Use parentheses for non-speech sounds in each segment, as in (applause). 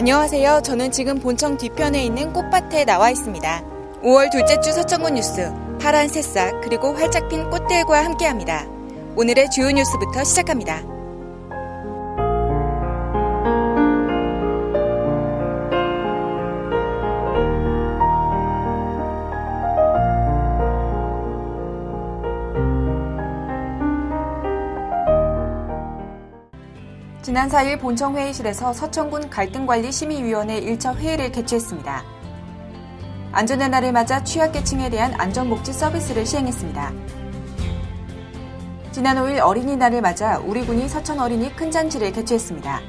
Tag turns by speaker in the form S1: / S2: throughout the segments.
S1: 안녕하세요. 저는 지금 본청 뒤편에 있는 꽃밭에 나와 있습니다. 5월 둘째 주 서천군 뉴스, 파란 새싹, 그리고 활짝 핀 꽃들과 함께 합니다. 오늘의 주요 뉴스부터 시작합니다. 지난 4일 본청 회의실에서 서천군 갈등관리심의위원회 1차 회의를 개최했습니다. 안전의 날을 맞아 취약계층에 대한 안전복지 서비스를 시행했습니다. 지난 5일 어린이날을 맞아 우리 군이 서천 어린이 큰 잔치를 개최했습니다.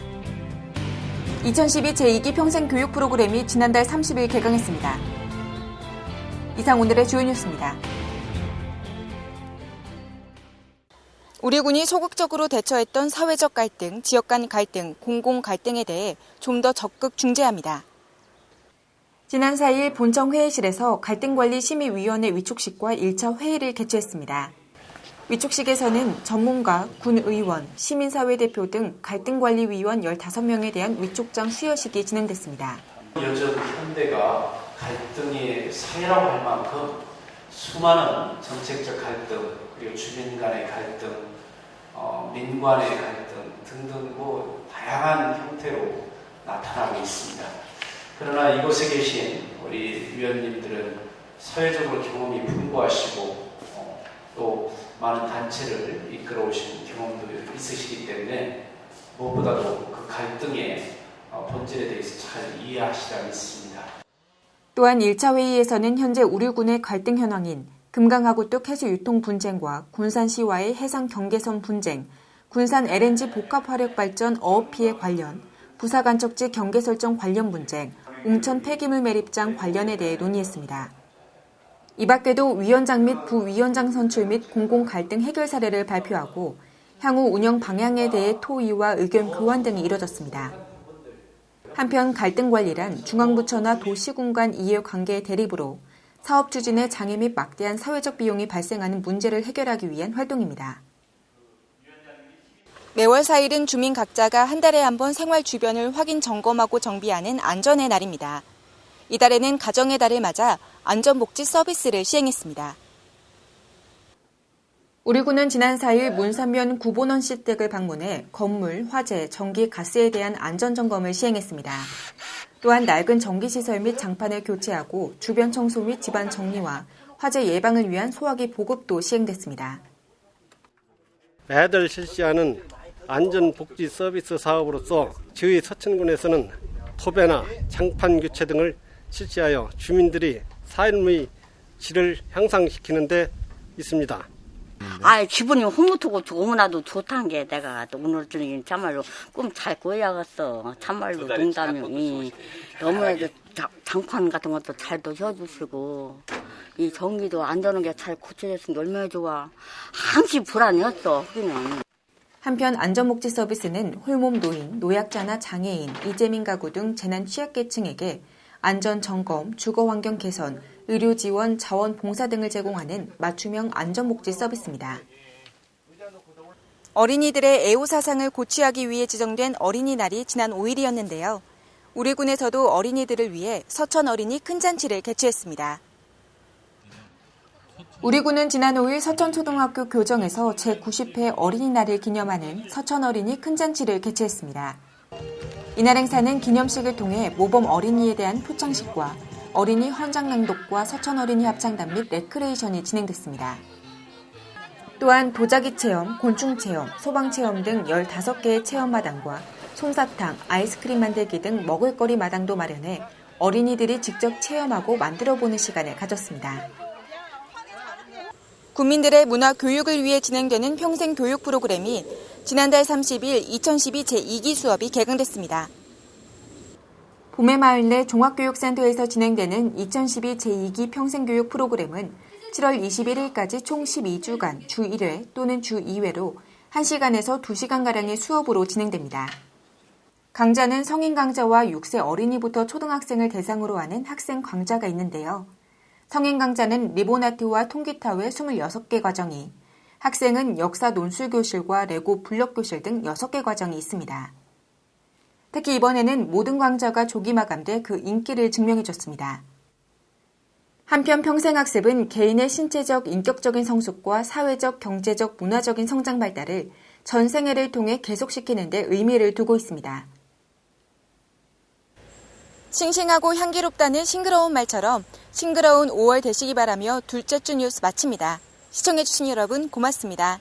S1: 2012 제2기 평생 교육 프로그램이 지난달 30일 개강했습니다. 이상 오늘의 주요 뉴스입니다. 우리 군이 소극적으로 대처했던 사회적 갈등, 지역 간 갈등, 공공 갈등에 대해 좀 더 적극 중재합니다. 지난 4일 본청 회의실에서 갈등관리심의위원회 위촉식과 1차 회의를 개최했습니다. 위촉식에서는 전문가, 군의원, 시민사회 대표 등 갈등관리위원 15명에 대한 위촉장 수여식이 진행됐습니다.
S2: 요즘 현대가 갈등이 사회라고 할 만큼 수많은 정책적 갈등, 그리고 주민 간의 갈등, 어, 민관의 갈등 등등 뭐 다양한 형태로 나타나고 있습니다. 그러나 이곳에 계신 우리 위원님들은 사회적으로 경험이 풍부하시고 어, 또 많은 단체를 이끌어 오신 경험도 있으시기 때문에 무엇보다도 그 갈등의 어, 본질에 대해서 잘 이해하시라 믿습니다.
S1: 또한 1차 회의에서는 현재 우리 군의 갈등 현황인 금강하구뚝 해수 유통 분쟁과 군산시와의 해상 경계선 분쟁, 군산 LNG 복합 화력 발전 어업 피해 관련, 부사 간척지 경계 설정 관련 분쟁, 웅천 폐기물 매립장 관련에 대해 논의했습니다. 이 밖에도 위원장 및 부위원장 선출 및 공공 갈등 해결 사례를 발표하고 향후 운영 방향에 대해 토의와 의견 교환 등이 이뤄졌습니다. 한편 갈등 관리란 중앙부처나 도시군 간 이해 관계의 대립으로 사업 추진에 장애 및 막대한 사회적 비용이 발생하는 문제를 해결하기 위한 활동입니다. 매월 4일은 주민 각자가 한 달에 한 번 생활 주변을 확인 점검하고 정비하는 안전의 날입니다. 이달에는 가정의 달을 맞아 안전복지 서비스를 시행했습니다. 우리 군은 지난 4일 문산면 구본원 씨 댁을 방문해 건물, 화재, 전기, 가스에 대한 안전 점검을 시행했습니다. 또한 낡은 전기시설 및 장판을 교체하고 주변 청소 및 집안 정리와 화재 예방을 위한 소화기 보급도 시행됐습니다.
S3: 매달 실시하는 안전복지 서비스 사업으로서 저희 서천군에서는 토배나 장판 교체 등을 실시하여 주민들이 삶의 질을 향상시키는 데 있습니다.
S4: 아 기분이 흐뭇하고 너무나도 좋다는 게 내가 또 오늘 저녁에 참말로 꿈 잘 꾸야겠어. 참말로 농담이 너무나도 자- 장판 같은 것도 잘도 해주시고 이 전기도 안 되는 게 잘 고쳐졌으니 얼마나 좋아. 항시 불안했어. 우리는.
S1: 한편 안전복지 서비스는 홀몸 노인, 노약자나 장애인, 이재민 가구 등 재난 취약계층에게 안전 점검, 주거 환경 개선, 의료 지원, 자원 봉사 등을 제공하는 맞춤형 안전복지 서비스입니다. 어린이들의 애호 사상을 고취하기 위해 지정된 어린이날이 지난 5일이었는데요. 우리 군에서도 어린이들을 위해 서천 어린이 큰 잔치를 개최했습니다. 우리 군은 지난 5일 서천초등학교 교정에서 제90회 어린이날을 기념하는 서천 어린이 큰 잔치를 개최했습니다. 이날 행사는 기념식을 통해 모범 어린이에 대한 표창식과 어린이 헌장 낭독과 서천 어린이 합창단 및 레크레이션이 진행됐습니다. 또한 도자기 체험, 곤충 체험, 소방 체험 등 15개의 체험 마당과 솜사탕, 아이스크림 만들기 등 먹을거리 마당도 마련해 어린이들이 직접 체험하고 만들어보는 시간을 가졌습니다. 국민들의 문화 교육을 위해 진행되는 평생 교육 프로그램이 지난달 30일 2012 제2기 수업이 개강됐습니다. 봄의 마을 내 종합교육센터에서 진행되는 2012 제2기 평생교육 프로그램은 7월 21일까지 총 12주간 주 1회 또는 주 2회로 1시간에서 2시간가량의 수업으로 진행됩니다. 강좌는 성인 강좌와 6세 어린이부터 초등학생을 대상으로 하는 학생 강좌가 있는데요. 성인 강좌는 리본아트와 통기타 외 26개 과정이, 학생은 역사 논술교실과 레고 블럭교실 등 6개 과정이 있습니다. 특히 이번에는 모든 강좌가 조기 마감돼 그 인기를 증명해줬습니다. 한편 평생학습은 개인의 신체적, 인격적인 성숙과 사회적, 경제적, 문화적인 성장 발달을 전 생애를 통해 계속시키는 데 의미를 두고 있습니다. 싱싱하고 향기롭다는 싱그러운 말처럼 싱그러운 5월 되시기 바라며 둘째 주 뉴스 마칩니다. 시청해주신 여러분 고맙습니다.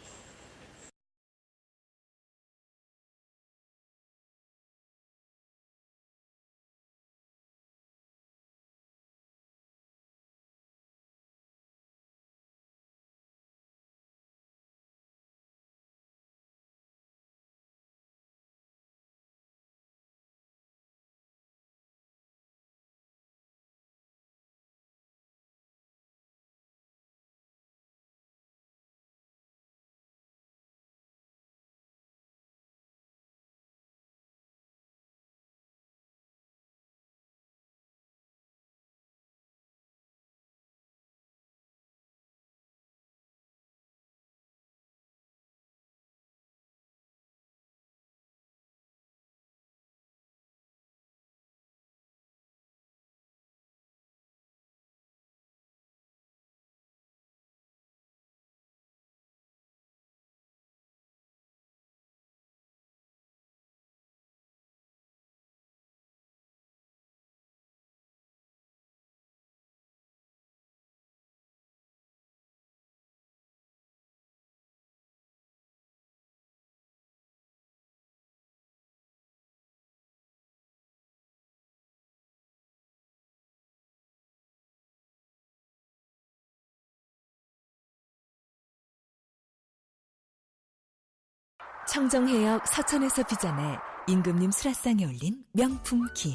S5: 청정해역 서천에서 빚어내 임금님 수라상에 올린 명품 김.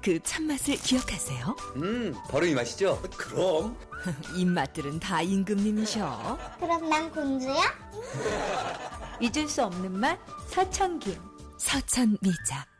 S5: 그 참맛을 기억하세요?
S6: 음, 바로 이 맛이죠? 그럼. (laughs)
S5: 입맛들은 다 임금님이셔.
S7: 그럼 난 공주야?
S8: 잊을 수 없는 맛 서천김
S5: 서천 미작.